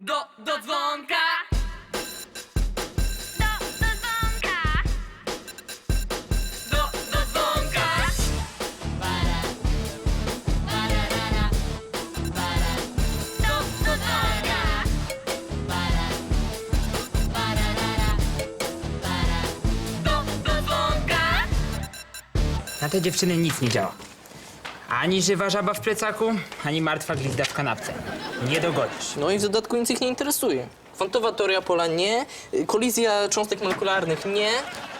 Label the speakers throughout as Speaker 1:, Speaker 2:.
Speaker 1: Do, do dzwonka!
Speaker 2: Do, do dzwonka.
Speaker 1: Do, do dzwonka!
Speaker 2: Do, do dzwonka.
Speaker 1: Do, do dzwonka!
Speaker 3: Na te dziewczyny nic nie działa. Ani żywa żaba w plecaku, ani martwa glizda w kanapce. Nie dogodzisz.
Speaker 4: No i w dodatku nic ich nie interesuje. Kwantowa teoria pola nie, y, kolizja cząstek molekularnych nie.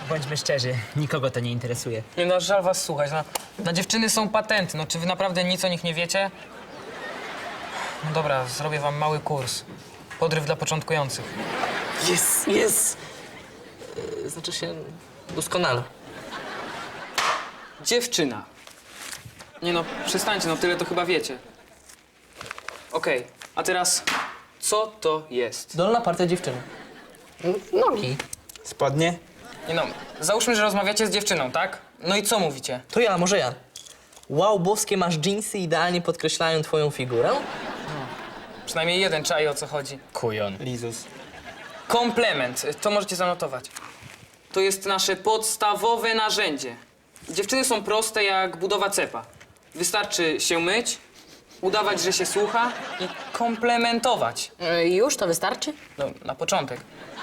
Speaker 3: Bądźmy szczerzy, nikogo to nie interesuje.
Speaker 5: Nie no, żal was słuchać. No, na dziewczyny są patenty. No, czy wy naprawdę nic o nich nie wiecie? No dobra, zrobię wam mały kurs. Podryw dla początkujących.
Speaker 4: Jest, jest. Y, Znaczy się doskonale.
Speaker 5: Dziewczyna. Nie no, przestańcie, no tyle to chyba wiecie. Okej, a teraz co to jest?
Speaker 4: Dolna partia dziewczyny. Nogi.
Speaker 3: Spodnie?
Speaker 5: Nie no, załóżmy, że rozmawiacie z dziewczyną, tak? No i co mówicie?
Speaker 4: To ja, może ja. Wow, boskie, masz dżinsy, idealnie podkreślają twoją figurę.
Speaker 5: Przynajmniej jeden czai o co chodzi.
Speaker 3: Kujon. Lizus.
Speaker 5: Komplement, to możecie zanotować. To jest nasze podstawowe narzędzie. Dziewczyny są proste jak budowa cepa. Wystarczy się myć, udawać, że się słucha i komplementować.
Speaker 6: Y, Już to wystarczy?
Speaker 5: No, na początek.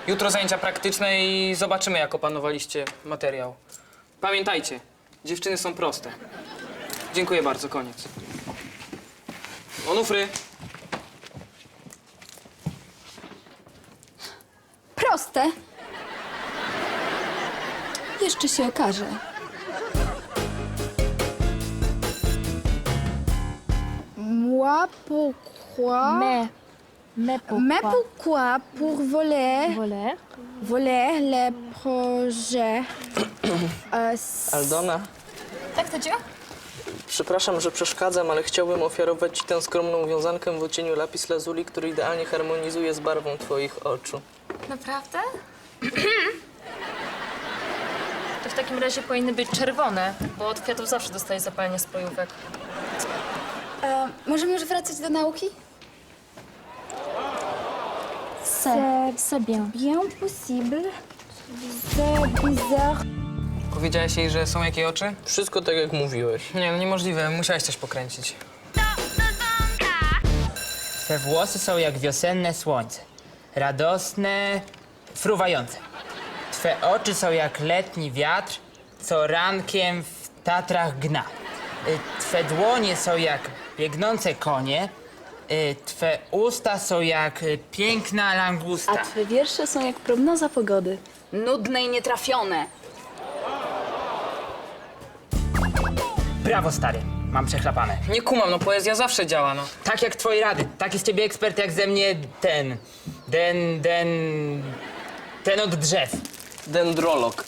Speaker 5: Jutro zajęcia praktyczne i zobaczymy, jak opanowaliście materiał. Pamiętajcie, dziewczyny są proste. Dziękuję bardzo, koniec. Onufry,
Speaker 7: Proste. Jeszcze się okaże. Moi, pourquoi
Speaker 8: Mais, mais pourquoi
Speaker 7: Mais pourquoi pour voler,
Speaker 8: voler
Speaker 7: voler les projets euh, s-
Speaker 4: Aldona,
Speaker 8: Tak to działa?
Speaker 4: przepraszam, że przeszkadzam, ale chciałbym ofiarować ci tę skromną wiązankę w odcieniu lapis lazuli, który idealnie harmonizuje z barwą twoich oczu.
Speaker 8: Naprawdę? To w takim razie powinny być czerwone, bo od kwiatów zawsze dostaję zapalenie spojówek.
Speaker 7: E, Możemy już wracać do nauki?
Speaker 8: C'est, c'est bien.
Speaker 7: Bien possible. C'est bizarre.
Speaker 5: powiedziałeś jej, że są jakie oczy?
Speaker 4: Wszystko tak jak mówiłeś.
Speaker 5: Nie, no niemożliwe, musiałeś coś pokręcić.
Speaker 3: Te włosy są jak wiosenne słońce. Radosne, fruwające. Twe oczy są jak letni wiatr, co rankiem w Tatrach gna. Y, Twe dłonie są jak biegnące konie. y, Twe usta są jak y, piękna langusta.
Speaker 9: A twoje wiersze są jak prognoza pogody. Nudne i nietrafione.
Speaker 3: Brawo, stary. Mam przechlapane.
Speaker 5: Nie kumam, no poezja zawsze działa, no.
Speaker 3: Tak jak twoje rady. Tak jest ciebie ekspert, jak ze mnie ten. Den, den... Ten od drzew.
Speaker 4: Dendrolog.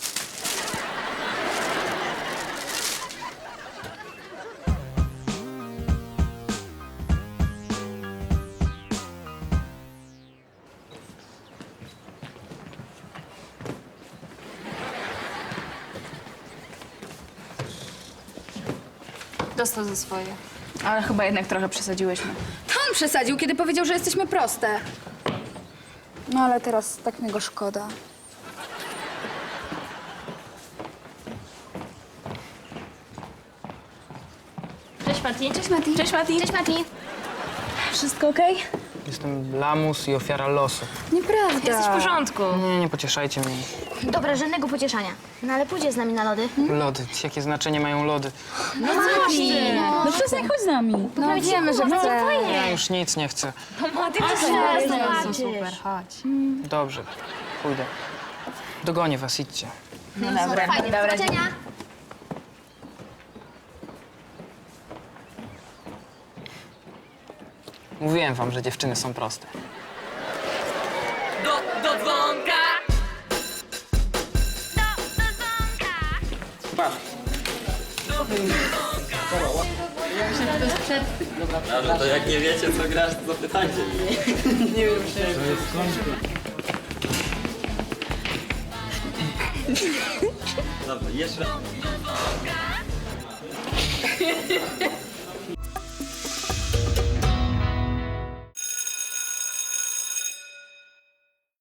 Speaker 8: Dostał za swoje.
Speaker 9: Ale chyba jednak trochę przesadziłyśmy.
Speaker 7: To on przesadził, kiedy powiedział, że jesteśmy proste. No ale teraz tak mi go szkoda.
Speaker 8: Cześć Mati.
Speaker 7: Cześć Mati.
Speaker 9: Cześć Mati.
Speaker 8: Cześć Mati.
Speaker 9: Wszystko okej?
Speaker 5: Jestem lamus i ofiara losu.
Speaker 7: Nieprawda.
Speaker 8: Jesteś w porządku.
Speaker 5: Nie, nie pocieszajcie mnie.
Speaker 2: Dobra, żadnego pocieszania. No ale pójdzie z nami na lody.
Speaker 5: Lody, jakie znaczenie mają lody?
Speaker 9: No przestań, chodź z nami.
Speaker 7: No wiemy, że chce.
Speaker 5: Ja już nic nie chcę.
Speaker 8: Mati,
Speaker 9: Super, chodź.
Speaker 5: Dobrze, pójdę. Dogonię was, idźcie.
Speaker 9: No dobra,
Speaker 2: Fajnie, do
Speaker 9: dobra.
Speaker 2: zobaczenia.
Speaker 5: Mówiłem wam, że dziewczyny są proste.
Speaker 1: Do, do dzwonka!
Speaker 2: Do, do dzwonka.
Speaker 5: Patrz.
Speaker 10: Ale to jak nie wiecie, co grasz, to zapytajcie mnie. nie wiem, Dobra, jeszcze raz.